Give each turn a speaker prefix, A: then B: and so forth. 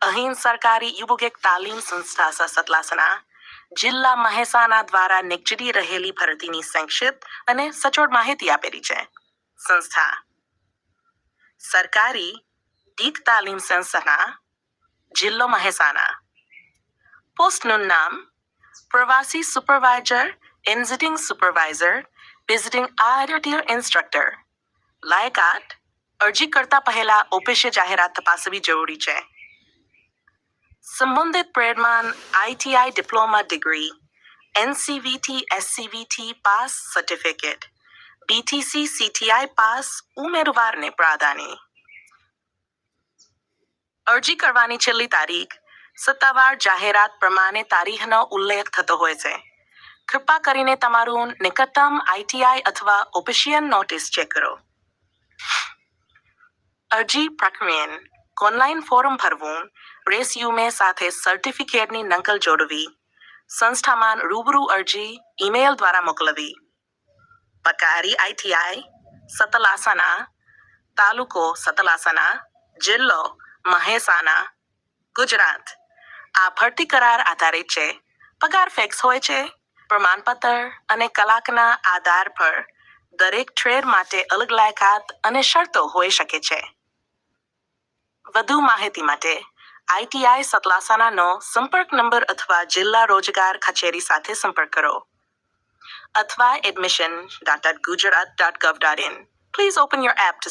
A: અહીં સરકારી યુવક તાલીમ સંસ્થા સતલાસના જિલ્લા મહેસાણા દ્વારા નિકચરી રહેલી ભરતીની સંક્ષિપ્ત અને સચોટ માહિતી આપેલી છે. સંસ્થા સરકારી દીક તાલીમ સંસ્થાના જિલ્લો મહેસાણા. પોસ્ટનું નામ પ્રવાસી સુપરવાઇઝર ઇન્ઝિટિંગ સુપરવાઇઝર, વિઝિટિંગ આર્યટીય ઇન્સ્ટ્રક્ટર. લાયકાત અરજી કરતા પહેલા ઓફિસે જાહેરાત તપાસવી જરૂરી છે. સંબંધિત પ્રેરમાન ITI diploma degree NCVT SCVT pass certificate BTC CTI pass ઉમેરવારને પ્રાધાન્ય અરજી કરવાની છેલ્લી તારીખ સત્તાવાર જાહેરાત પ્રમાણે તારીખનો ઉલ્લેખ થતો હોય છે. કૃપા કરીને તમારું નિકટતમ આઈટીઆઈ અથવા ઓફિશિયલ નોટિસ ચેક કરો. અરજી પ્રક્રિયન ઓનલાઈન ફોર્મ ભરવું રેસ્યુમે સાથે સર્ટિફિકેટની નકલ જોડવી, સંસ્થામાં રૂબરૂ અરજી, ઈમેલ દ્વારા મોકલવી. પકારી આઈટીઆઈ સતલાસના, તાલુકો સતલાસના, જિલ્લો મહેસાણા, ગુજરાત. આ ભરતી કરાર આધારિત છે. પગાર ફિક્સ હોય છે. પ્રમાણપત્ર અને કલાકના આધાર પર દરેક ટ્રેડ માટે અલગ લાયકાત અને શરતો હોઈ શકે છે. વધુ માહિતી માટે આઈટીઆઈ સતલાસાનાનો સંપર્ક નંબર અથવા જિલ્લા રોજગાર કચેરી સાથે સંપર્ક કરો. અથવા admission dot Gujarat dot gov dot in please open your app to